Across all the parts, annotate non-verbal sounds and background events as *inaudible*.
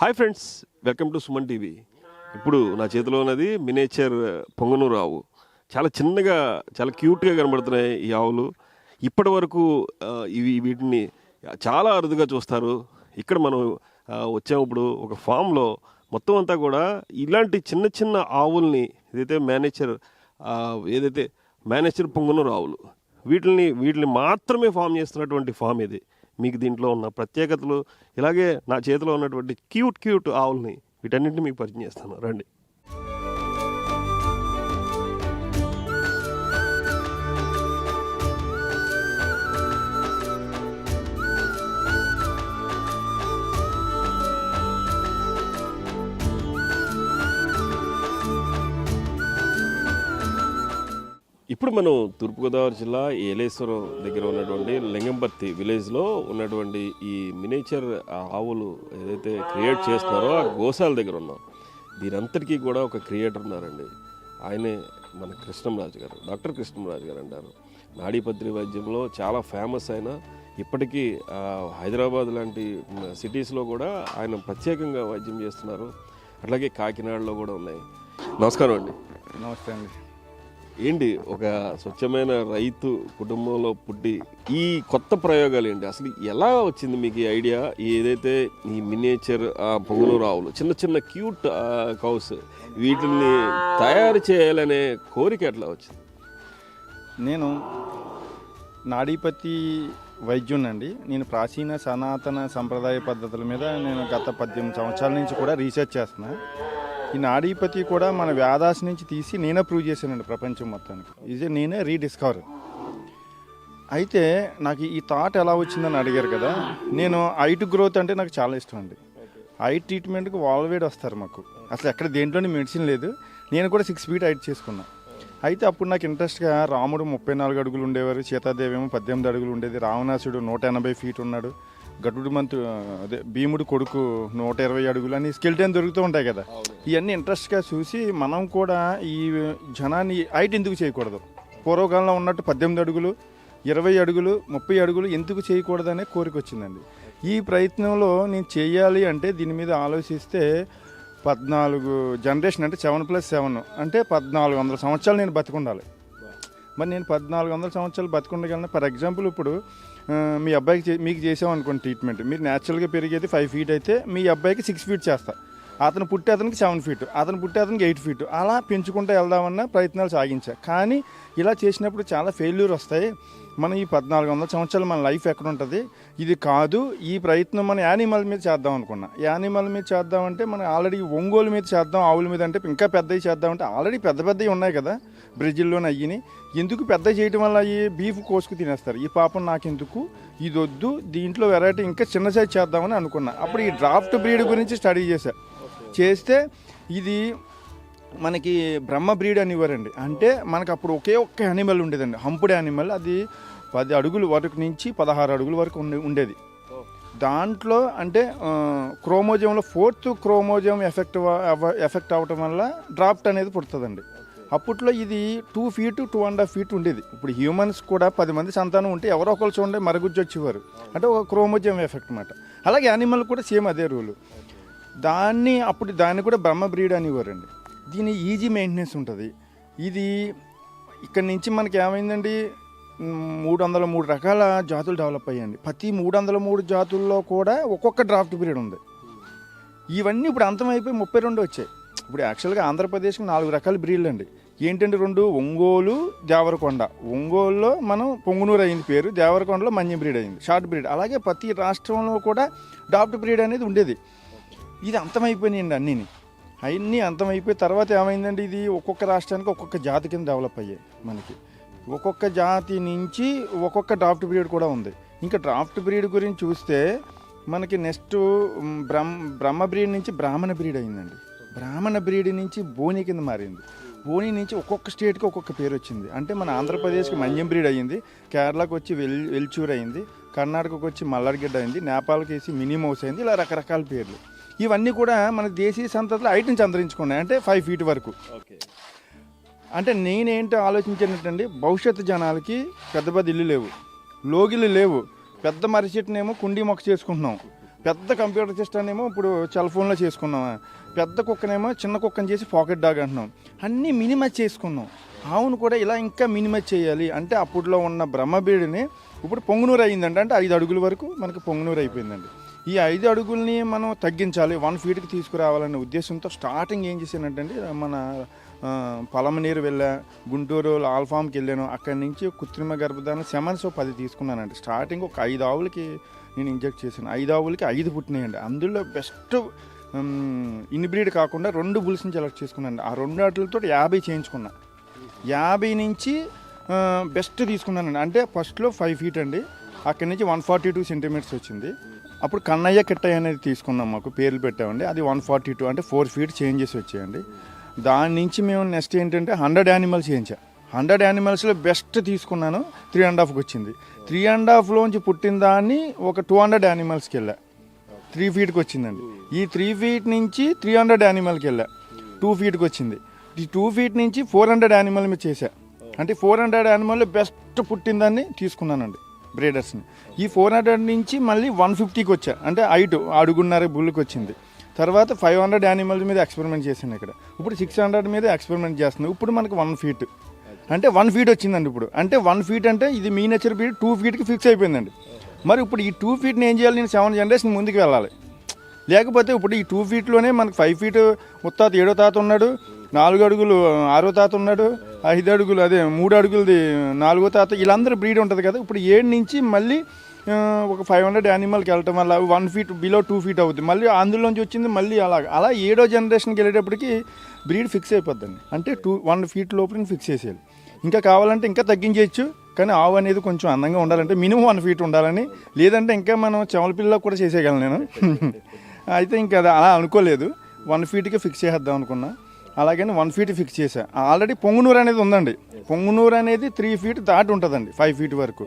Hi friends welcome to Suman TV. ఇప్పుడు నా చేతిలో ఉన్నది మినేచర్ పొంగనూరు ఆవు చాలా చిన్నగా చాలా క్యూట్గా కనబడుతున్నాయి ఈ ఆవులు. ఇప్పటి వరకు ఇవి వీటిని చాలా అరుదుగా చూస్తారు. ఇక్కడ మనం వచ్చేప్పుడు ఒక ఫామ్లో. మొత్తం అంతా కూడా ఇలాంటి చిన్న చిన్న ఆవుల్ని ఏదైతే మేనేచర్ ఏదైతే మేనేచర్ పొంగనూరు ఆవులు వీటిని వీటిని మాత్రమే ఫామ్ చేస్తున్నటువంటి ఫామ్ ఇది. మీకు దీంట్లో ఉన్న ప్రత్యేకతలు ఇలాగే నా చేతిలో ఉన్నటువంటి క్యూట్ క్యూట్ ఆవుల్ని వీటన్నింటిని మీకు పరిచయం చేస్తాను. రండి. ఇప్పుడు మనం తూర్పుగోదావరి జిల్లా ఏలేశ్వరం దగ్గర ఉన్నటువంటి లింగంపర్తి విలేజ్లో ఉన్నటువంటి ఈ మినేచర్ ఆవులు ఏదైతే క్రియేట్ చేస్తున్నారో ఆ గోశాల దగ్గర ఉన్నాం. దీనంతటికీ కూడా ఒక క్రియేటర్ ఉన్నారండి. ఆయనే మన కృష్ణంరాజు గారు డాక్టర్ కృష్ణంరాజు గారు అంటారు. నాడీపత్రి వైద్యంలో చాలా ఫేమస్ అయిన ఇప్పటికీ హైదరాబాద్ లాంటి సిటీస్లో కూడా ఆయన ప్రత్యేకంగా వైద్యం చేస్తున్నారు. అట్లాగే కాకినాడలో కూడా ఉన్నాయి. నమస్కారం అండి. నమస్తే అండి. ఏంటి ఒక స్వచ్ఛమైన రైతు కుటుంబంలో పుట్టి ఈ కొత్త ప్రయోగాలు ఏంటి? అసలు ఎలా వచ్చింది మీకు ఈ ఐడియా? ఏదైతే ఈ మినియేచర్ పొంగనూరు ఆవులు చిన్న చిన్న క్యూట్ కౌస్ వీటిని తయారు చేయాలనే కోరిక ఎట్లా వచ్చింది? నేను నాడీపతి వైద్యునండి నేను ప్రాచీన సనాతన సంప్రదాయ పద్ధతుల మీద నేను గత పద్దెనిమిది సంవత్సరాల నుంచి కూడా రీసెర్చ్ చేస్తున్నా. ఈ నాడీపతి కూడా మన వ్యాధాస్ నుంచి తీసి నేనే ప్రూవ్ చేశానండి ప్రపంచం మొత్తానికి. ఇది నేనే రీడిస్కవర్. అయితే నాకు ఈ థాట్ ఎలా వచ్చిందని అడిగారు కదా నేను హైట్ గ్రోత్ అంటే నాకు చాలా ఇష్టం అండి. హైట్ ట్రీట్మెంట్కి వాల్వేడ్ వస్తారు మాకు. అసలు ఎక్కడ దేంట్లోనే మెడిసిన్ లేదు. నేను కూడా సిక్స్ ఫీట్ హైట్ చేసుకున్నా. అయితే అప్పుడు నాకు ఇంట్రెస్ట్గా రాముడు ముప్పై నాలుగు అడుగులు ఉండేవారు సీతాదేవి ఏమో పద్దెనిమిది అడుగులు ఉండేది రావణాసుడు నూట ఎనభై ఫీట్ ఉన్నాడు గరుడు మంతు అదే భీముడు కొడుకు నూట ఇరవై అడుగులు అని స్కెల్టన్ దొరుకుతూ ఉంటాయి కదా. ఇవన్నీ ఇంట్రెస్ట్గా చూసి మనం కూడా ఈ జనాన్ని హైట్ ఎందుకు చేయకూడదు? పూర్వకాలంలో ఉన్నట్టు పద్దెనిమిది అడుగులు ఇరవై అడుగులు ముప్పై అడుగులు ఎందుకు చేయకూడదనే కోరిక వచ్చిందండి. ఈ ప్రయత్నంలో నేను చేయాలి అంటే దీని మీద ఆలోచిస్తే పద్నాలుగు జనరేషన్ అంటే సెవెన్ ప్లస్ సెవెన్ అంటే పద్నాలుగు వందల సంవత్సరాలు నేను బతికుండాలి. మరి నేను పద్నాలుగు వందల సంవత్సరాలు బతికుండగలను. ఫర్ ఎగ్జాంపుల్ ఇప్పుడు మీ అబ్బాయికి మీకు చేసాం అనుకోండి ట్రీట్మెంట్ మీరు న్యాచురల్గా పెరిగేది ఫైవ్ ఫీట్ అయితే మీ అబ్బాయికి సిక్స్ ఫీట్ చేస్తా. అతను పుట్టే అతనికి సెవెన్ ఫీట్ అతను పుట్టే అతనికి ఎయిట్ ఫీట్ అలా పెంచుకుంటూ వెళ్దామన్న ప్రయత్నాలు సాగించా. కానీ ఇలా చేసినప్పుడు చాలా ఫెయిల్యూర్ వస్తాయి. మనం ఈ పద్నాలుగు వందల సంవత్సరాలు మన లైఫ్ ఎక్కడ ఉంటుంది? ఇది కాదు ఈ ప్రయత్నం మనం యానిమల్ మీద చేద్దాం అనుకున్నా. యానిమల్ మీద చేద్దామంటే మనం ఆల్రెడీ ఒంగోలు మీద చేద్దాం ఆవుల మీద అంటే ఇంకా పెద్దవి చేద్దామంటే ఆల్రెడీ పెద్ద పెద్దవి ఉన్నాయి కదా. బ్రెజిల్లోనే అయ్యిని. ఎందుకు పెద్ద చేయడం వల్ల ఈ బీఫ్ కోసుకు తినేస్తారు? ఈ పాపం నాకెందుకు? ఇది వద్దు దీంట్లో వెరైటీ ఇంకా చిన్న సైజ్ చేద్దామని అనుకున్నా. అప్పుడు ఈ డ్రాఫ్ట్ బ్రీడ్ గురించి స్టడీ చేశాను చేస్తే ఇది మనకి బ్రహ్మ బ్రీడ్ అనేవారండి అంటే మనకు అప్పుడు ఒకే ఒక్క యానిమల్ ఉండేదండి. హంపుడ్ యానిమల్ అది పది అడుగుల వరకు నుంచి పదహారు అడుగుల వరకు ఉండే ఉండేది. దాంట్లో అంటే క్రోమోజోమ్లో ఫోర్త్ క్రోమోజియం ఎఫెక్ట్ ఎఫెక్ట్ అవ్వటం వల్ల డ్రాఫ్ట్ అనేది పుడుతుందండి. అప్పట్లో ఇది two feet two and half feet ఉండేది. ఇప్పుడు హ్యూమన్స్ కూడా పది మంది సంతానం ఉంటే ఎవరో ఒకరు చూడండి మరుగుజ్జు వచ్చేవారు అంటే ఒక క్రోమోజియం ఎఫెక్ట్ అనమాట అలాగే యానిమల్ కూడా సేమ్ అదే రూలు. దాన్ని అప్పుడు దాన్ని కూడా బ్రహ్మ బ్రీడ్ అనేవారండి. దీని ఈజీ మెయింటెనెన్స్ ఉంటుంది. ఇది ఇక్కడి నుంచి మనకి ఏమైందండి? మూడు వందల మూడు రకాల జాతులు డెవలప్ అయ్యాయండి. ప్రతి మూడు వందల మూడు జాతుల్లో కూడా ఒక్కొక్క డ్రాఫ్ట్ బ్రీడ్ ఉంది. ఇవన్నీ ఇప్పుడు అంతమైపోయి ముప్పై రెండు వచ్చాయి. ఇప్పుడు యాక్చువల్గా ఆంధ్రప్రదేశ్కి నాలుగు రకాల బ్రీడ్లు అండి ఏంటంటే రెండు ఒంగోలు దేవరకొండ. ఒంగోలులో మనం పొంగునూరు అయింది పేరు దేవరకొండలో మంచి బ్రీడ్ అయింది. Short breed. అలాగే ప్రతి రాష్ట్రంలో కూడా డాప్ట్ బ్రీడ్ అనేది ఉండేది. ఇది అంతమైపోయినాయండి అన్నీని. అవన్నీ అంతమైపోయి తర్వాత ఏమైందండి ఇది? ఒక్కొక్క రాష్ట్రానికి ఒక్కొక్క జాతి కింద డెవలప్ అయ్యాయి మనకి. ఒక్కొక్క జాతి నుంచి ఒక్కొక్క డ్రాఫ్ట్ బ్రీడ్ కూడా ఉంది. ఇంకా డ్రాఫ్ట్ బ్రీడ్ గురించి చూస్తే మనకి నెక్స్ట్ బ్రహ్మ బ్రహ్మ బ్రీడ్ నుంచి బ్రాహ్మణ బ్రీడ్ అయిందండి. బ్రాహ్మణ బ్రీడ్ నుంచి బోని కింద మారింది. బోని నుంచి ఒక్కొక్క స్టేట్కి ఒక్కొక్క పేరు వచ్చింది. అంటే మన ఆంధ్రప్రదేశ్కి మన్యం బ్రీడ్ అయ్యింది కేరళకు వచ్చి వెల్ వెల్చూర్ అయింది కర్ణాటకకు వచ్చి మల్లార్గిడ్డ అయింది నేపాల్కి వేసి మినీ మౌస్ అయింది ఇలా రకరకాల పేర్లు. ఇవన్నీ కూడా మన దేశీయ సంతతిలో ఐటమ్స్ అంతరించుకున్నాయి అంటే ఫైవ్ ఫీట్ వరకు. ఓకే అంటే నేనేంటో ఆలోచించినట్టండి భవిష్యత్తు జనాలకి పెద్ద పెద్ద ఇల్లు లేవు. లోగిలు లేవు. పెద్ద మర్రి చెట్టునేమో కుండీ మొక్క చేసుకుంటున్నాం. పెద్ద కంప్యూటర్ సిస్టమ్ ఏమో ఇప్పుడు సెల్ ఫోన్లో చేసుకున్నామా పెద్ద కుక్కనేమో చిన్న కుక్కని చేసి పాకెట్ డాగ్ అంటున్నాం. అన్నీ మినిమైజ్ చేసుకున్నాం. ఆవును కూడా ఇలా ఇంకా మినిమైజ్ చేయాలి. అంటే అప్పట్లో ఉన్న బ్రహ్మబీడిని ఇప్పుడు పొంగునూరు అయిందండి అంటే ఐదు అడుగుల వరకు మనకి పొంగునూరు అయిపోయిందండి. ఈ ఐదు అడుగుల్ని మనం తగ్గించాలి వన్ ఫీట్కి తీసుకురావాలనే ఉద్దేశంతో స్టార్టింగ్ ఏం చేశానంటే మన ఆ, పలమనేరు వెళ్ళా గుంటూరు ఆల్ఫామ్కి వెళ్ళాను. అక్కడి నుంచి కృత్రిమ గర్భధారణ సెమన్స్ పది తీసుకున్నానండి. స్టార్టింగ్ ఒక ఐదు ఆవులకి నేను ఇంజెక్ట్ చేశాను. ఐదు ఆవులకి ఐదు పుట్టినాయండి. అందులో బెస్ట్ ఇన్బ్రీడ్ కాకుండా రెండు బుల్స్ని సెలెక్ట్ చేసుకున్నాను ఆ రెండు వాటితో యాభై చేయించుకున్నా. యాభై నుంచి బెస్ట్ తీసుకున్నానండి. అంటే ఫస్ట్లో ఫైవ్ ఫీట్ అండి. అక్కడి నుంచి వన్ ఫార్టీ టూ సెంటీమీటర్స్ వచ్చింది. అప్పుడు కన్నయ్య కిట్టయ్య అనేది తీసుకున్నాం మాకు పేర్లు పెట్టామండి. అది వన్ ఫార్టీ టూ అంటే ఫోర్ ఫీట్ చేంజెస్ వచ్చాయండి. దాని నుంచి మేము నెక్స్ట్ ఏంటంటే హండ్రెడ్ యానిమల్స్ చేయించా. హండ్రెడ్ యానిమల్స్లో బెస్ట్ తీసుకున్నాను త్రీ అండ్ హాఫ్కి వచ్చింది. త్రీ అండ్ హాఫ్లోంచి పుట్టిన దాన్ని ఒక టూ హండ్రెడ్ యానిమల్స్కి వెళ్ళా. త్రీ ఫీట్కి వచ్చిందండి. ఈ త్రీ ఫీట్ నుంచి త్రీ హండ్రెడ్ యానిమల్కి వెళ్ళా. టూ ఫీట్కి వచ్చింది. ఈ టూ ఫీట్ నుంచి ఫోర్ హండ్రెడ్ యానిమల్ మీద చేశా. అంటే ఫోర్ హండ్రెడ్ యానిమల్లో బెస్ట్ పుట్టిందాన్ని తీసుకున్నానండి. బ్రీడర్స్ని. ఈ ఫోర్ హండ్రెడ్ నుంచి మళ్ళీ వన్ ఫిఫ్టీకి వచ్చా అంటే హైట్ అడుగున్నర బుల్కి వచ్చింది తర్వాత ఫైవ్ హండ్రెడ్ యానిమల్స్ మీద ఎక్స్పెరిమెంట్ చేశాను ఇక్కడ. ఇప్పుడు సిక్స్ హండ్రెడ్ మీద ఎక్స్పెరిమెంట్ చేస్తున్నాను ఇప్పుడు మనకి వన్ ఫీట్. అంటే వన్ ఫీట్ వచ్చిందండి ఇప్పుడు. అంటే వన్ ఫీట్ అంటే ఇది మీ నేచర్ పీరియడ్ టూ ఫీట్కి ఫిక్స్ అయిపోయిందండి. మరి ఇప్పుడు ఈ టూ ఫీట్ని ఏం చేయాలి? నేను సెవెన్ జనరేషన్ ముందుకు వెళ్ళాలి. లేకపోతే ఇప్పుడు ఈ టూ ఫీట్లోనే మనకు ఫైవ్ ఫీట్ ఉత్తాత ఏడో తాత ఉన్నాడు. నాలుగు అడుగులు ఆరో తాత ఉన్నాడు ఐదు అడుగులు అదే మూడు అడుగులది నాలుగో తాత వీళ్ళందరూ బ్రీడ్ ఉంటుంది కదా. ఇప్పుడు ఏడు నుంచి మళ్ళీ ఒక ఫైవ్ హండ్రెడ్ యానిమల్కి వెళ్ళటం వల్ల one feet below two feet అవుతుంది మళ్ళీ అందులోంచి వచ్చింది మళ్ళీ అలా అలా ఏడో జనరేషన్కి వెళ్ళేటప్పటికి బ్రీడ్ ఫిక్స్ అయిపోద్దండి. అంటే టూ వన్ ఫీట్ లోపల ఫిక్స్ చేసేయాలి. ఇంకా కావాలంటే ఇంకా తగ్గించేయచ్చు కానీ ఆవు అనేది కొంచెం అందంగా ఉండాలంటే మినిమం వన్ ఫీట్ ఉండాలని లేదంటే ఇంకా మనం చెమల పిల్ల కూడా చేసేయగలను నేను. *laughs* అయితే ఇంకా అది అలా అనుకోలేదు. వన్ ఫీట్కి ఫిక్స్ చేసేద్దాం అనుకున్నా. అలాగని వన్ ఫీట్ ఫిక్స్ చేశా. ఆల్రెడీ పొంగునూరు అనేది ఉందండి. పొంగునూరు అనేది త్రీ ఫీట్ దాటి ఉంటుందండి ఫైవ్ ఫీట్ వరకు.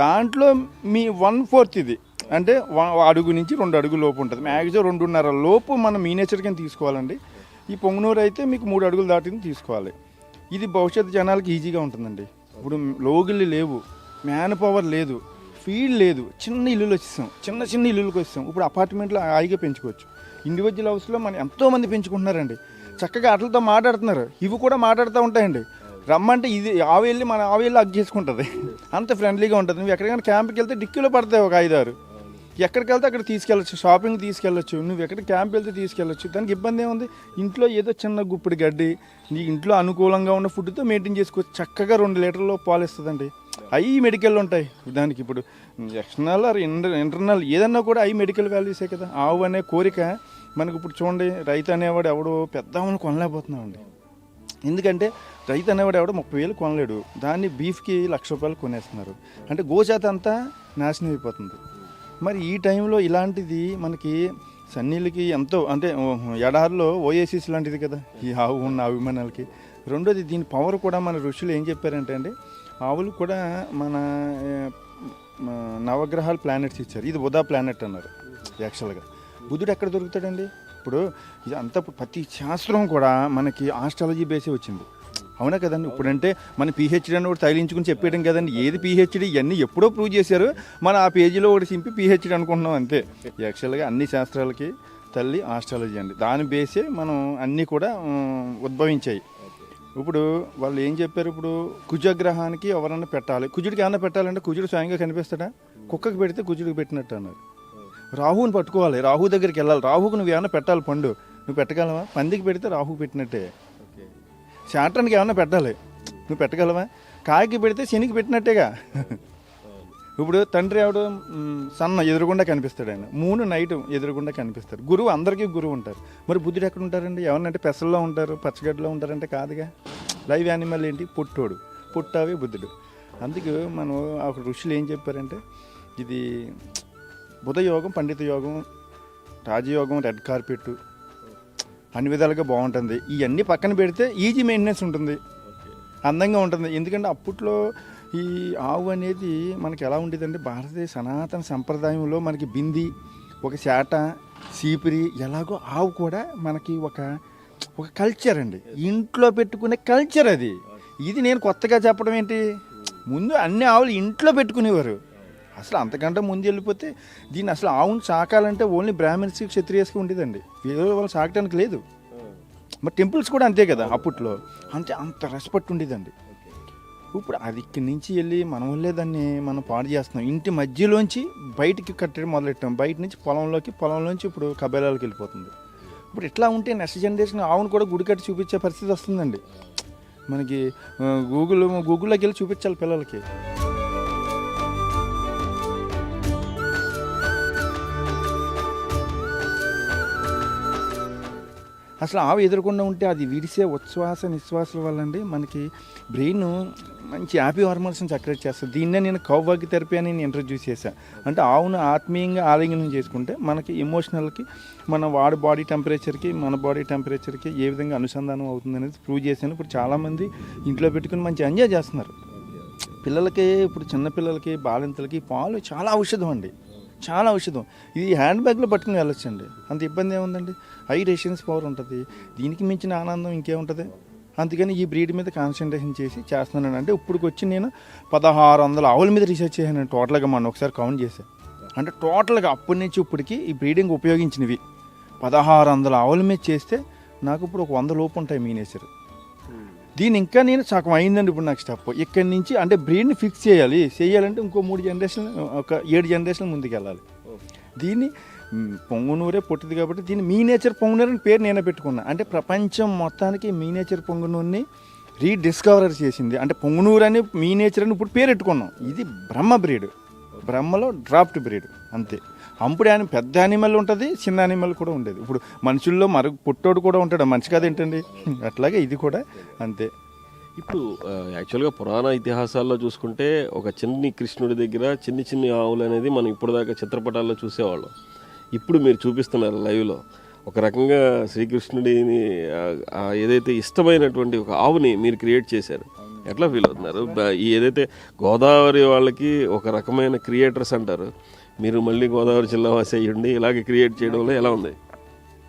దాంట్లో మీ వన్ ఫోర్త్ ఇది. అంటే అడుగు నుంచి రెండు అడుగు లోపు ఉంటుంది. మ్యాక్సిమం రెండున్నర లోపు మనం మీ కింద తీసుకోవాలండి. ఈ పొంగునూరు అయితే మీకు మూడు అడుగులు దాటింది తీసుకోవాలి. ఇది భవిష్యత్తు జనాలకి ఈజీగా ఉంటుందండి. ఇప్పుడు లోగిళ్ళు లేవు మ్యాన్ పవర్ లేదు ఫీల్డ్ లేదు చిన్న ఇల్లులు వచ్చేసాం చిన్న చిన్న ఇల్లులకు వచ్చేసాం. ఇప్పుడు అపార్ట్మెంట్లో హాయిగా పెంచుకోవచ్చు. ఇండివిజువల్ హౌస్లో మనం ఎంతోమంది పెంచుకుంటున్నారండి. చక్కగా అట్లతో మాట్లాడుతున్నారు. ఇవి కూడా మాట్లాడుతూ ఉంటాయండి. రమ్మంటే ఇది ఆవు వెళ్ళి మన ఆవు వెళ్ళి అగ్ చేసుకుంటుంది. అంత ఫ్రెండ్లీగా ఉంటుంది. నువ్వు ఎక్కడికైనా క్యాంప్కి వెళ్తే డిక్కీలో పడతాయి ఒక ఐదారు. ఎక్కడికి వెళ్తే అక్కడ తీసుకెళ్ళచ్చు. షాపింగ్ తీసుకెళ్ళచ్చు. నువ్వు ఎక్కడ క్యాంప్ వెళ్తే తీసుకెళ్ళచ్చు. దానికి ఇబ్బంది ఏముంది? ఇంట్లో ఏదో చిన్న గుప్పిడి గడ్డి నీ ఇంట్లో అనుకూలంగా ఉన్న ఫుడ్తో మెయింటైన్ చేసుకోవచ్చు చక్కగా రెండు లీటర్లో పాలు ఇస్తుందండి. అవి మెడికల్ ఉంటాయి. దానికి ఇప్పుడు ఎక్స్టర్నల్ ఆర్ ఇంటర్ ఇంటర్నల్ ఏదన్నా కూడా అవి మెడికల్ వాల్యూసే కదా. ఆవు అనే కోరిక మనకి ఇప్పుడు చూడండి రైతు అనేవాడు ఎవడో పెద్ద కొనలేకపోతున్నామండి ఎందుకంటే రైతు అనేవాడు ఎవడు ముప్పై వేలు కొనలేడు. దాన్ని బీఫ్కి లక్ష రూపాయలు కొనేస్తున్నారు. అంటే గోజాత అంతా నాశనం అయిపోతుంది. మరి ఈ టైంలో ఇలాంటిది మనకి సన్నీళ్ళకి ఎంతో అంటే ఎడారిలో ఓఏసీస్ లాంటిది కదా ఈ ఆవు ఉన్న అభిమానులకి. రెండోది దీని పవర్ కూడా మన ఋషులు ఏం చెప్పారంటే అండి ఆవులు కూడా మన నవగ్రహాలు ప్లానెట్స్ ఇచ్చారు. ఇది ఉదా ప్లానెట్ అన్నారు యాక్చువల్గా. బుధుడు ఎక్కడ దొరుకుతాడండి? ఇప్పుడు ఇది అంతా ప్రతి శాస్త్రం కూడా మనకి ఆస్ట్రాలజీ బేసే వచ్చింది. అవునా కదండి? ఇప్పుడంటే మన పిహెచ్డి అని ఒకటి తగిలించుకుని చెప్పేయడం కదండి. ఏది పిహెచ్డి ఇవన్నీ ఎప్పుడో ప్రూవ్ చేశారు. మన ఆ పేజీలో ఒకటి చింపి పిహెచ్డి అనుకుంటున్నాం అంతే. యాక్చువల్గా అన్ని శాస్త్రాలకి తల్లి ఆస్ట్రాలజీ అండి. దాని బేసే మనం అన్నీ కూడా ఉద్భవించాయి. ఇప్పుడు వాళ్ళు ఏం చెప్పారు? ఇప్పుడు కుజగ్రహానికి ఎవరన్నా పెట్టాలి. కుజుడికి ఏమన్నా పెట్టాలంటే కుజుడు స్వయంగా కనిపిస్తాడా? కుక్కకి పెడితే కుజుడికి పెట్టినట్టు అన్నారు. రాహుని పట్టుకోవాలి. రాహు దగ్గరికి వెళ్ళాలి. రాహుకు నువ్వు ఏమైనా పెట్టాలి పండు. నువ్వు పెట్టగలవా? పందికి పెడితే రాహు పెట్టినట్టే. శాటర్న్కి ఏమైనా పెట్టాలి. నువ్వు పెట్టగలవా? కాయకి పెడితే శనికి పెట్టినట్టేగా. ఇప్పుడు తండ్రి ఎవడు? మ్, సన్న ఎదురుగుండా కనిపిస్తాడు ఆయన. మూను నైట్ ఎదురుగుండా కనిపిస్తారు గురువు అందరికీ గురువు ఉంటారు. మరి బుద్ధుడు ఎక్కడ ఉంటారండి? ఎవరినంటే పెసల్లో ఉంటారు పచ్చగడ్డలో ఉంటారంటే కాదుగా. లైవ్ యానిమల్ ఏంటి? పుట్టోడు. పుట్టావే బుద్ధుడు. అందుకు మనం ఆ ఋషులు ఏం చెప్పారంటే ఇది బుధయోగం పండిత యోగం రాజయోగం రెడ్ కార్పెట్ అన్ని విధాలుగా బాగుంటుంది. ఇవన్నీ పక్కన పెడితే ఈజీ మెయింటెనెన్స్ ఉంటుంది. అందంగా ఉంటుంది. ఎందుకంటే అప్పట్లో ఈ ఆవు అనేది మనకి ఎలా ఉండేదంటే భారతదేశ సనాతన సంప్రదాయంలో మనకి బింది ఒక చేట చీపిరి ఎలాగో ఆవు కూడా మనకి ఒక ఒక కల్చర్ అండి. ఇంట్లో పెట్టుకునే కల్చర్ అది. ఇది నేను కొత్తగా చెప్పడం ఏంటి? ముందు అన్ని ఆవులు ఇంట్లో పెట్టుకునేవారు. అసలు అంతకంటే ముందు వెళ్ళిపోతే దీన్ని అసలు ఆవును సాకాలంటే ఓన్లీ బ్రాహ్మణ్స్కి క్షత్రియస్కి ఉండేదండి. వేరే వాళ్ళు సాకడానికి లేదు. మరి టెంపుల్స్ కూడా అంతే కదా అప్పట్లో. అంతే అంత రెస్పెక్ట్ ఉండేదండి. ఇప్పుడు అది ఇక్కడి నుంచి వెళ్ళి మనం వల్లే దాన్ని మనం పాడు చేస్తున్నాం. ఇంటి మధ్యలోంచి బయటికి కట్టడం మొదలెట్టాం. బయట నుంచి పొలంలోకి పొలంలోంచి ఇప్పుడు కబేలాలకు వెళ్ళిపోతుంది. ఇప్పుడు ఇట్లా ఉంటే నెక్స్ట్ జనరేషన్ ఆవును కూడా గుడి కట్టి చూపించే పరిస్థితి వస్తుందండి. మనకి గూగుల్ గూగుల్లోకి వెళ్ళి చూపించాలి పిల్లలకి. అసలు ఆవు ఎదురకుండా ఉంటే అది విడిసే ఉచ్ఛ్వాస నిశ్వాసాల వల్ల అండి మనకి బ్రెయిన్ మంచి హ్యాపీ హార్మోన్స్ని సక్రియేట్ చేస్తుంది. దీన్నే నేను కౌవాకి థెరపీ అని నేను ఇంట్రడ్యూస్ చేశాను అంటే ఆవును ఆత్మీయంగా ఆలింగనం చేసుకుంటే మనకి ఎమోషనల్కి మన వాడి బాడీ టెంపరేచర్కి మన బాడీ టెంపరేచర్కి ఏ విధంగా అనుసంధానం అవుతుంది అనేది ప్రూవ్ చేశాను. ఇప్పుడు చాలామంది ఇంట్లో పెట్టుకుని మంచి ఎంజాయ్ చేస్తున్నారు. పిల్లలకి ఇప్పుడు చిన్నపిల్లలకి బాలింతలకి పాలు చాలా ఔషధం అండి. చాలా ఔషధం ఇది హ్యాండ్ బ్యాగ్లో పట్టుకుని వెళ్ళొచ్చండి. అంత ఇబ్బంది ఏముందండి? హై రెసిడెన్స్ పవర్ ఉంటుంది. దీనికి మించిన ఆనందం ఇంకేముంటుంది? అందుకని ఈ బ్రీడ్ మీద కాన్సన్ట్రేషన్ చేసి చేస్తున్నాను అంటే ఇప్పటికి వచ్చి నేను పదహారు వందల ఆవుల మీద రీసెర్చ్ చేశాను టోటల్గా మనం ఒకసారి కౌంట్ చేశాను అంటే టోటల్గా అప్పటి నుంచి ఇప్పటికి ఈ బ్రీడింగ్ ఉపయోగించినవి. పదహారు వందల ఆవుల మీద చేస్తే నాకు ఇప్పుడు ఒక వంద లోపు ఉంటాయి మీనేసరు దీని ఇంకా నేను సగం అయిందండి ఇప్పుడు నాకు స్టెప్ ఇక్కడి నుంచి అంటే బ్రెయిన్ ఫిక్స్ చేయాలి. చేయాలంటే ఇంకో మూడు జనరేషన్ ఒక ఏడు జనరేషన్ ముందుకు వెళ్ళాలి దీన్ని పొంగునూరే పుట్టింది కాబట్టి దీన్ని మీ నేచర్ పొంగునూరు అని పేరు నేనే పెట్టుకున్నా. అంటే ప్రపంచం మొత్తానికి మీ నేచర్ పొంగునూరుని రీడిస్కవర్ చేసింది. అంటే పొంగునూరు అని మీ నేచర్ అని ఇప్పుడు పేరు పెట్టుకున్నాం. ఇది బ్రహ్మ బ్రీడ్ బ్రహ్మలో డ్రాఫ్ట్ బ్రీడ్ అంతే. అంపుడు ఆయన పెద్ద యానిమల్ ఉంటుంది చిన్న యానిమల్ కూడా ఉండేది. ఇప్పుడు మనుషుల్లో మరొక పుట్టోడు కూడా ఉంటాడు. మనిషి కాదు ఏంటండి *laughs* అట్లాగే ఇది కూడా అంతే. ఇప్పుడు యాక్చువల్గా పురాణ ఇతిహాసాల్లో చూసుకుంటే ఒక చిన్ని కృష్ణుడి దగ్గర చిన్ని చిన్ని ఆవులు అనేది మనం ఇప్పటిదాకా చిత్రపటాల్లో చూసేవాళ్ళం. ఇప్పుడు మీరు చూపిస్తున్నారు లైవ్లో. ఒక రకంగా శ్రీకృష్ణుడిని ఏదైతే ఇష్టమైనటువంటి ఒక ఆవుని మీరు క్రియేట్ చేశారు. ఎట్లా ఫీల్ అవుతున్నారు? ఏదైతే గోదావరి వాళ్ళకి ఒక రకమైన క్రియేటర్స్ అంటారు మీరు మళ్ళీ గోదావరి జిల్లా వాసి అయ్యండి ఇలాగే క్రియేట్ చేయడంలో ఎలా ఉంది?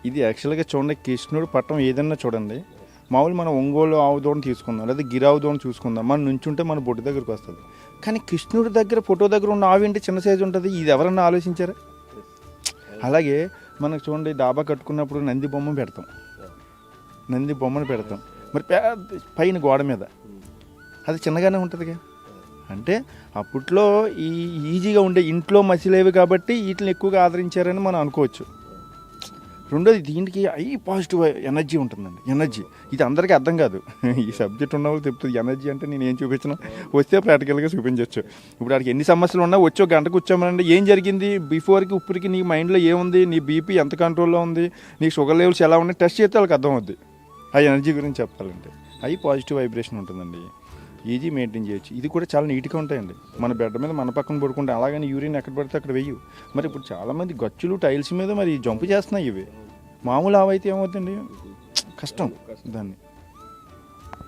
ఇది యాక్చువల్గా చూడండి కృష్ణుడు పట్టం ఏదన్నా చూడండి మామూలు మనం ఒంగోలు ఆవుదోని తీసుకుందాం లేదా గిరావుదోని చూసుకుందాం మనం నుంచుంటే మన బొట్టు దగ్గరికి వస్తుంది. కానీ కృష్ణుడి దగ్గర ఫోటో దగ్గర ఉన్న ఆవు ఏంటి చిన్న సైజు ఉంటుంది? ఇది ఎవరన్నా ఆలోచించారా? అలాగే మనకు చూడండి డాబా కట్టుకున్నప్పుడు నంది బొమ్మ పెడతాం. నంది బొమ్మను పెడతాం. మరి పెద్ద పైన గోడ మీద. అది చిన్నగానే ఉంటుందిగా. అంటే అప్పట్లో ఈ ఈజీగా ఉండే ఇంట్లో మసిలేవి కాబట్టి వీటిని ఎక్కువగా ఆదరించారని మనం అనుకోవచ్చు. రెండోది దీనికి ఐ పాజిటివ్ ఎనర్జీ ఉంటుందండి. ఎనర్జీ. ఇది అందరికీ అర్థం కాదు. ఈ సబ్జెక్ట్ ఉన్న వాళ్ళు చెప్తుంది ఎనర్జీ అంటే నేను ఏం చూపించినా? వస్తే ప్రాక్టికల్గా చూపించవచ్చు ఇప్పుడు వాడికి ఎన్ని సమస్యలు ఉన్నా వచ్చి ఒక గంట కూర్చోమనండి. ఏం జరిగింది? బిఫోర్కి ఇప్పటికి నీ మైండ్లో ఏముంది? నీ బీపీ ఎంత కంట్రోల్లో ఉంది? నీ షుగర్ లెవెల్స్ ఎలా ఉన్నాయి? టెస్ట్ చేస్తే వాళ్ళకి అర్థం అవుద్ది ఆ ఎనర్జీ గురించి చెప్పాలంటే. అవి పాజిటివ్ వైబ్రేషన్ ఉంటుందండి. ఈజీ మెయింటైన్ చేయొచ్చు? ఇది కూడా చాలా నీట్గా ఉంటాయండి. మన బెడ్ మీద మన పక్కన పడుకుంటే అలాగని యూరిన్ ఎక్కడ పడితే అక్కడ వెయ్యు మరి ఇప్పుడు చాలామంది గచ్చులు టైల్స్ మీద మరి జంపు చేస్తున్నాయి ఇవి. మామూలు ఆవైతే ఏమవుతుంది కష్టం దాన్ని.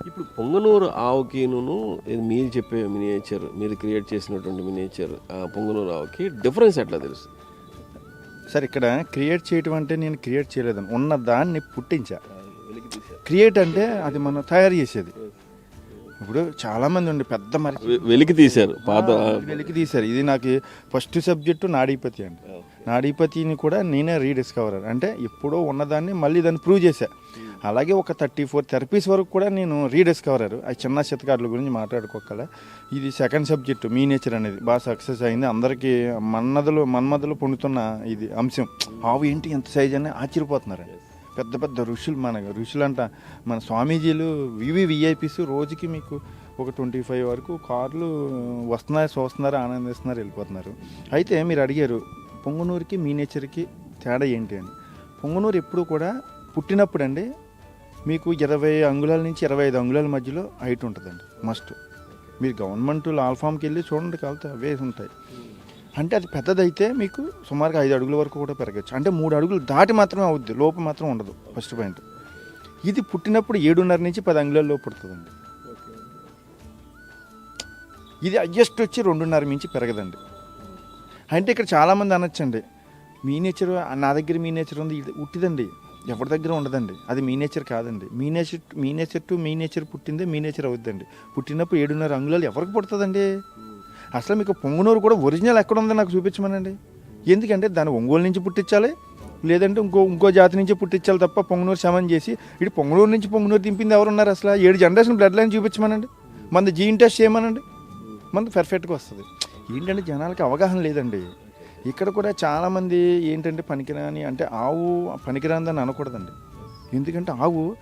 ఇప్పుడు పొంగనూరు ఆవుకిను ఇది మీరు చెప్పే మినియేచర్ మీరు క్రియేట్ చేసినటువంటి మినియేచర్ ఆ పొంగనూరు ఆవుకి డిఫరెన్స్ ఎట్లా తెలుస్తుంది? సరే ఇక్కడ క్రియేట్ చేయటం అంటే నేను క్రియేట్ చేయలేదని. ఉన్న దాన్ని పుట్టించా. క్రియేట్ అంటే అది మనం తయారు చేసేది. ఇప్పుడు చాలామంది ఉండి పెద్ద మరి వెలికి తీశారు. పాత వెలికి తీశారు. ఇది నాకు ఫస్ట్ సబ్జెక్టు నాడీపతి అండి. నాడీపతిని కూడా నేనే రీడిస్కవర్ అంటే ఎప్పుడో ఉన్నదాన్ని మళ్ళీ దాన్ని ప్రూవ్ చేశా. అలాగే ఒక థర్టీ ఫోర్ థెరపీస్ వరకు కూడా నేను రీడిస్కవర్ ఆ చిన్న చిత్తకారుల గురించి మాట్లాడుకోగల ఇది సెకండ్ సబ్జెక్టు మీ నేచర్ అనేది. బాగా సక్సెస్ అయింది. అందరికీ మన్నదలు మన్మదలు పొందుతున్న ఇది అంశం. ఆవు ఏంటి ఎంత సైజ్ అని ఆశ్చర్యపోతున్నారు పెద్ద పెద్ద ఋషులు మన ఋషులు అంట మన స్వామీజీలు వివి విఐపీస్ రోజుకి మీకు ఒక ట్వంటీ ఫైవ్ వరకు కార్లు వస్తున్నారు చూస్తున్నారు ఆనందిస్తున్నారు వెళ్ళిపోతున్నారు. అయితే మీరు అడిగారు పొంగునూరుకి మీ నేచర్కి తేడా ఏంటి అని. పొంగునూరు ఎప్పుడు కూడా పుట్టినప్పుడు అండి మీకు ఇరవై అంగుళాల నుంచి ఇరవై ఐదు అంగుళాల మధ్యలో హైట్ ఉంటుందండి మస్ట్. మీరు గవర్నమెంట్ లాల్ఫామ్కి వెళ్ళి చూడండి కాలితే అవే ఉంటాయి. అంటే అది పెద్దదైతే మీకు సుమారుగా ఐదు అడుగుల వరకు కూడా పెరగచ్చు. అంటే మూడు అడుగులు దాటి మాత్రమే అవుద్ది లోపు మాత్రం ఉండదు ఫస్ట్ పాయింట్. ఇది పుట్టినప్పుడు ఏడున్నర నుంచి పది అంగుళాల్లో పుడుతుందండి. ఇది అడ్జస్ట్ వచ్చి రెండున్నర మించి పెరగదండి. అంటే ఇక్కడ చాలామంది అనొచ్చండి మీ నేచర్ నా దగ్గర మీ నేచర్ ఉంది ఇది ఉట్టిదండి ఎవరి దగ్గర ఉండదండి అది మీ నేచర్ కాదండి. మీ నేచర్ మీ నేచర్ టు మీ నేచర్ పుట్టిందే మీ నేచర్ అవుద్దండి. పుట్టినప్పుడు ఏడున్నర అంగుళాలు ఎవరికి పుడుతుందండి? అసలు మీకు పొంగునూరు కూడా ఒరిజినల్ ఎక్కడ ఉందో నాకు చూపించమనండి. ఎందుకంటే దాన్ని ఒంగోలు నుంచి పుట్టించాలి లేదంటే ఇంకో ఇంకో జాతి నుంచి పుట్టించాలి తప్ప పొంగునూరు శమన్ చేసి ఇటు పొంగునూరు నుంచి పొంగునూరు దింపింది ఎవరున్నారు అసలు? ఏడు జనరేషన్ బ్లడ్ లైన్ చూపించమనండి. మన జీన్ టెస్ట్ చేయమనండి. మనది పర్ఫెక్ట్గా వస్తుంది. ఏంటంటే జనాలకి అవగాహన లేదండి. ఇక్కడ కూడా చాలామంది ఏంటంటే పనికిరాని అంటే ఆవు పనికిరాందని అనకూడదండి. ఎందుకంటే ఆవు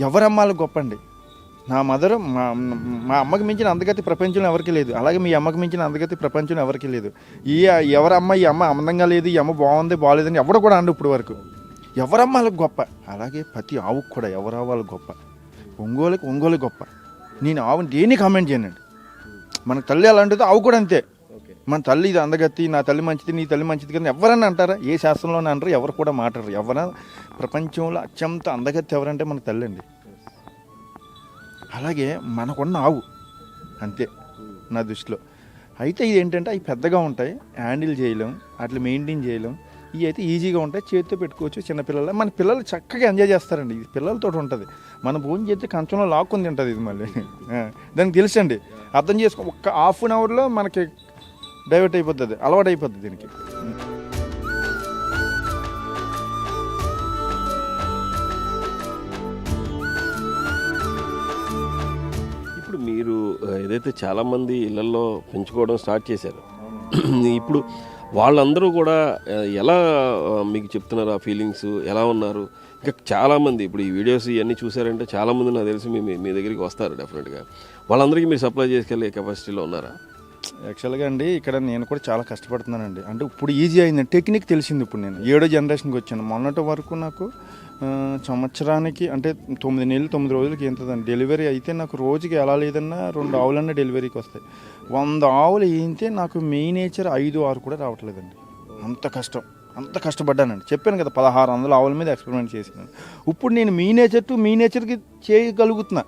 ఎవరమ్మాలి గొప్ప అండి. నా మదర్ మా మా అమ్మకి మించిన అందగతి ప్రపంచంలో ఎవరికి లేదు. అలాగే మీ అమ్మకి మించిన అందగతి ప్రపంచంలో ఎవరికి లేదు. ఈ ఎవరి అమ్మ ఈ అమ్మ అందంగా లేదు ఈ అమ్మ బాగుంది బాగాలేదని ఎవడు కూడా అండు ఇప్పుడు వరకు. ఎవరమ్మ వాళ్ళకి గొప్ప. అలాగే ప్రతి ఆవుకు కూడా ఎవరు వాళ్ళకి గొప్ప. ఒంగోలుకి ఒంగోలు గొప్ప. నేను ఆవుని దేన్ని కామెంట్ చేయనండి? మన తల్లి అలాంటిదో ఆవు కూడా అంతే. మన తల్లి ఇది అందగత్తి నా తల్లి మంచిది నీ తల్లి మంచిది కదా ఎవరన్నా అంటారా? ఏ శాస్త్రంలోనే అంటారు ఎవరు కూడా మాట్లాడరు. ఎవరైనా ప్రపంచంలో అత్యంత అందగత్తి ఎవరంటే మన తల్లి అండి అలాగే మనకున్న ఆవు. అంతే. నా దృష్టిలో. అయితే ఇది ఏంటంటే అవి పెద్దగా ఉంటాయి. హ్యాండిల్ చేయలేం. అట్లా మెయింటైన్ చేయలేం. ఇవి అయితే ఈజీగా ఉంటాయి. చేతితో పెట్టుకోవచ్చు చిన్నపిల్లలు. మన పిల్లలు చక్కగా ఎంజాయ్ చేస్తారండి. ఇది పిల్లలతో ఉంటుంది. మన భోజనం చేస్తే కంచంలో లాక్కొని తింటుంది ఇది మళ్ళీ. దానికి తెలుసండి. అర్థం చేసుకో ఒక్క హాఫ్ అన్ అవర్లో మనకి డైవర్ట్ అయిపోతుంది. అలవాటు అయిపోతుంది దీనికి. మీరు ఏదైతే చాలామంది ఇళ్ళలో పెంచుకోవడం స్టార్ట్ చేశారు ఇప్పుడు వాళ్ళందరూ కూడా ఎలా మీకు చెప్తున్నారు ఆ ఫీలింగ్స్? ఎలా ఉన్నారు? ఇంకా చాలామంది ఇప్పుడు ఈ వీడియోస్ ఇవన్నీ చూసారంటే చాలామంది నాకు తెలిసి మీ మీ- దగ్గరికి వస్తారు డెఫినెట్గా. వాళ్ళందరికీ మీరు సప్లై చేసుకెళ్ళే కెపాసిటీలో ఉన్నారా? యాక్చువల్గా అండి ఇక్కడ నేను కూడా చాలా కష్టపడుతున్నానండి. అంటే ఇప్పుడు ఈజీ అయింది టెక్నిక్ తెలిసింది ఇప్పుడు నేను. ఏడో జనరేషన్కి వచ్చాను. మొన్నటి వరకు నాకు సంవత్సరానికి అంటే తొమ్మిది నెలలు తొమ్మిది రోజులకి ఎంతదండి? డెలివరీ అయితే నాకు రోజుకి ఎలా లేదన్నా రెండు ఆవులన్నా డెలివరీకి వస్తాయి. వంద ఆవులు ఏంటే నాకు మెయిన్ నేచర్ ఐదు ఆరు కూడా రావట్లేదండి. అంత కష్టం. అంత కష్టపడ్డానండి. చెప్పాను కదా పదహారు వందల ఆవుల మీద ఎక్స్పెరిమెంట్ చేసినాను ఇప్పుడు నేను మీ నేచర్ టు మీ నేచర్కి చేయగలుగుతున్నా.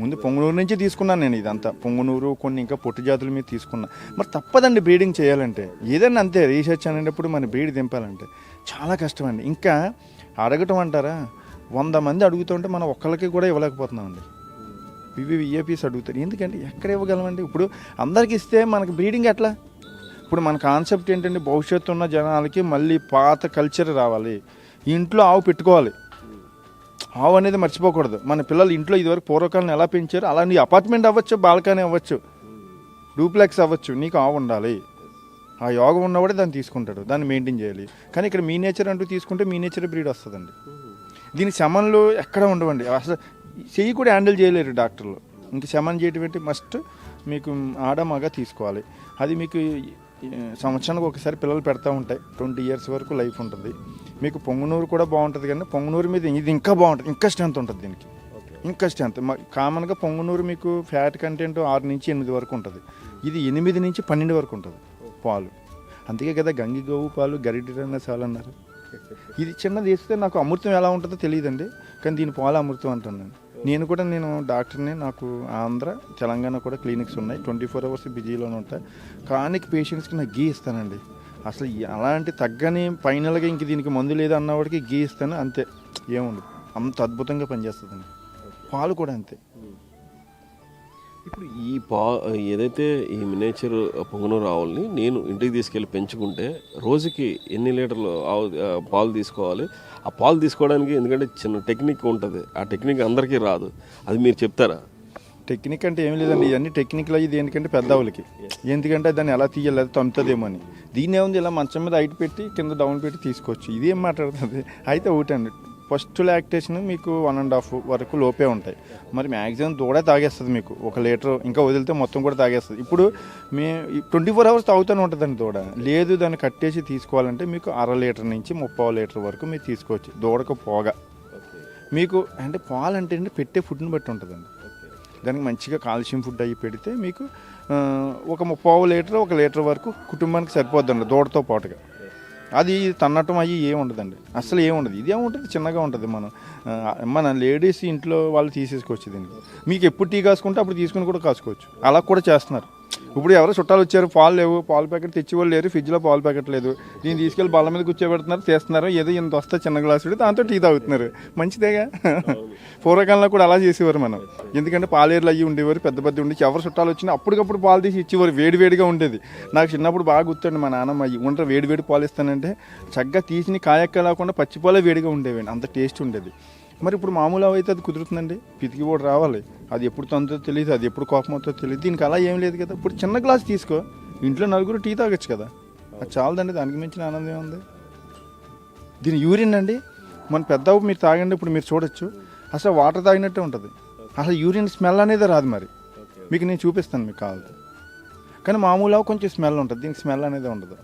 ముందు పొంగునూరు నుంచి తీసుకున్నాను నేను ఇదంతా. పొంగునూరు కొన్ని ఇంకా పొట్టి జాతుల మీద తీసుకున్నా. మరి తప్పదండి బ్రీడింగ్ చేయాలంటే. ఏదైనా అంతే రీసెర్చ్ అనేటప్పుడు మన బ్రీడ్ దింపాలంటే. చాలా కష్టం అండి ఇంకా అడగటం అంటారా? వంద మంది అడుగుతుంటే మనం ఒక్కళ్ళకి కూడా ఇవ్వలేకపోతున్నామండి. ఇవి విఏపీస్ అడుగుతారు. ఎందుకంటే ఎక్కడ ఇవ్వగలమండి? ఇప్పుడు అందరికి ఇస్తే మనకి బ్రీడింగ్ ఎట్లా? ఇప్పుడు మన కాన్సెప్ట్ ఏంటంటే భవిష్యత్తు ఉన్న జనాలకి మళ్ళీ పాత కల్చర్ రావాలి. ఇంట్లో ఆవు పెట్టుకోవాలి. ఆవు అనేది మర్చిపోకూడదు. మన పిల్లలు ఇంట్లో ఇదివరకు పూర్వకాలను ఎలా పెంచారు అలా నీ అపార్ట్మెంట్ అవ్వచ్చు బాల్కనీ అవ్వచ్చు డూప్లెక్స్ అవ్వచ్చు నీకు ఆవు ఉండాలి. ఆ యోగం ఉన్నవాడే దాన్ని తీసుకుంటాడు దాన్ని మెయింటైన్ చేయాలి. కానీ ఇక్కడ మీ నేచర్ అంటూ తీసుకుంటే మీ నేచర్ బ్రీడ్ వస్తుందండి. దీని శమన్లు ఎక్కడ ఉండవండి. అసలు చెయ్యి కూడా హ్యాండిల్ చేయలేరు డాక్టర్లు. ఇంక శమన్ చేయటువంటి మస్ట్ మీకు ఆడ మగ తీసుకోవాలి. అది మీకు సంవత్సరానికి ఒకసారి పిల్లలు పెడతా ఉంటాయి. ట్వంటీ ఇయర్స్ వరకు లైఫ్ ఉంటుంది. మీకు పొంగునూరు కూడా బాగుంటుంది కానీ పొంగునూరు మీద ఇది ఇంకా బాగుంటుంది ఇంకా స్ట్రెంత్ ఉంటుంది దీనికి. ఇంకా స్ట్రెంత్ కామన్గా పొంగునూరు మీకు ఫ్యాట్ కంటెంట్ ఆరు నుంచి ఎనిమిది వరకు ఉంటుంది. ఇది ఎనిమిది నుంచి పన్నెండు వరకు ఉంటుంది పాలు. అందుకే కదా గంగి గోవు పాలు గరిటిరన్న చాలు అన్నారు. ఇది చిన్నది వేస్తే నాకు అమృతం ఎలా ఉంటుందో తెలియదండి కానీ దీని పాలు అమృతం అంటాను నేను. నేను కూడా నేను డాక్టర్ని నాకు ఆంధ్ర తెలంగాణ కూడా క్లినిక్స్ ఉన్నాయి ట్వంటీ ఫోర్ అవర్స్ బిజీలోనే ఉంటాయి కానిక్ పేషెంట్స్కి నాకు గీ ఇస్తానండి. అసలు అలాంటి తగ్గని ఫైనల్గా ఇంక దీనికి మందు లేదు అన్నవాడికి గీ ఇస్తాను అంతే ఏముండదు. అంత అద్భుతంగా పనిచేస్తుందండి. పాలు కూడా అంతే. ఇప్పుడు ఈ పా ఏదైతే ఈ మినేచర్ పొంగనూరు ఆవుల్ని నేను ఇంటికి తీసుకెళ్ళి పెంచుకుంటే రోజుకి ఎన్ని లీటర్లు ఆవు పాలు తీసుకోవాలి? ఆ పాలు తీసుకోవడానికి ఎందుకంటే చిన్న టెక్నిక్ ఉంటుంది. ఆ టెక్నిక్ అందరికీ రాదు. అది మీరు చెప్తారా? టెక్నిక్ అంటే ఏం లేదండి. ఇవన్నీ టెక్నిక్లు అయ్యి దేనికంటే పెద్దవులకి ఎందుకంటే దాన్ని ఎలా తీయాలి అది తొంతదేమో అని. దీన్ని ఏముంది ఇలా మంచం మీద హైట్ పెట్టి కింద డౌన్ పెట్టి తీసుకోవచ్చు ఇది ఏం మాట్లాడుతుంది? అయితే ఒకటండి ఫస్ట్ లాక్టేషన్ మీకు వన్ అండ్ హాఫ్ వరకు లోపే ఉంటాయి. మరి మ్యాక్సిమం దూడే తాగేస్తుంది మీకు. ఒక లీటర్ ఇంకా వదిలితే మొత్తం కూడా తాగేస్తుంది. ఇప్పుడు మీ ట్వంటీ ఫోర్ అవర్స్ తాగుతూనే ఉంటుందండి దూడ. లేదు దాన్ని కట్టేసి తీసుకోవాలంటే మీకు అర లీటర్ నుంచి ముప్పై లీటర్ వరకు మీరు తీసుకోవచ్చు. దూడకు పోగా. మీకు అంటే పాలు అంటే అండి పెట్టే ఫుడ్ని బట్టి ఉంటుందండి. దానికి మంచిగా కాల్షియం ఫుడ్ అయ్యి పెడితే మీకు ఒక ముప్పావు లీటర్ ఒక లీటర్ వరకు కుటుంబానికి సరిపోద్దండి దూడతో పాటుగా. అది తన్నటం అయ్యి ఏముండదండి ఉండదండి. అసలు ఏముండదు ఇది ఇదే ఉంటుంది? చిన్నగా ఉంటుంది మనం మన లేడీస్ ఇంట్లో వాళ్ళు తీసేసుకోవచ్చు దీనికి మీకు ఎప్పుడు టీ కాసుకుంటే అప్పుడు తీసుకుని కూడా కాసుకోవచ్చు. అలా కూడా చేస్తున్నారు. ఇప్పుడు ఎవరో చుట్టాలు వచ్చారు పాలు లేవు పాలు ప్యాకెట్ తెచ్చేవాళ్ళు లేరు ఫ్రిడ్జ్లో పాలు ప్యాకెట్ లేదు. దీన్ని తీసుకెళ్ళి బల్ల మీద కూర్చోబెడుతున్నారు తీస్తున్నారు ఏదో ఇంత వస్తే చిన్న గ్లాసుడు దాంతో టీ తాగుతున్నారు. మంచిదేగా? పూర్వకాలంలో కూడా అలా చేసేవారు మనం. ఎందుకంటే పాలేరులు అయ్యి ఉండేవారు పెద్ద పెద్ద ఉండి ఎవరు చుట్టాలు వచ్చినా అప్పటికప్పుడు పాలు తీసి ఇచ్చేవారు వేడి వేడిగా ఉండేది. నాకు చిన్నప్పుడు బాగా గుర్తుండి మా నాన్నమ్మ అయ్యి ఉంటారు వేడి వేడి పాలు ఇస్తానంటే. చక్కగా తీసిన కాయక్క లేకుండా పచ్చి పాలే వేడిగా ఉండేవి అంత టేస్ట్ ఉండేది. మరి ఇప్పుడు మామూలు అయితే అది కుదురుతుందండి. పితికి కూడా రావాలి. అది ఎప్పుడు తంతో తెలియదు అది ఎప్పుడు కోపం అవుతుందో తెలియదు. దీనికి అలా ఏం లేదు కదా. ఇప్పుడు చిన్న గ్లాస్ తీసుకో. ఇంట్లో నలుగురు టీ తాగొచ్చు కదా. అది చాలదండి దానికి మించిన ఆనందం ఉంది? దీని యూరిన్ అండి. మన పెద్ద మీరు తాగండి ఇప్పుడు మీరు చూడొచ్చు. అసలు వాటర్ తాగినట్టే ఉంటుంది. అసలు యూరిన్ స్మెల్ అనేది రాదు మరి. మీకు నేను చూపిస్తాను మీకు కావాలి కానీ మామూలు ఆవు కొంచెం స్మెల్ ఉంటుంది. దీనికి స్మెల్ అనేది ఉండదు.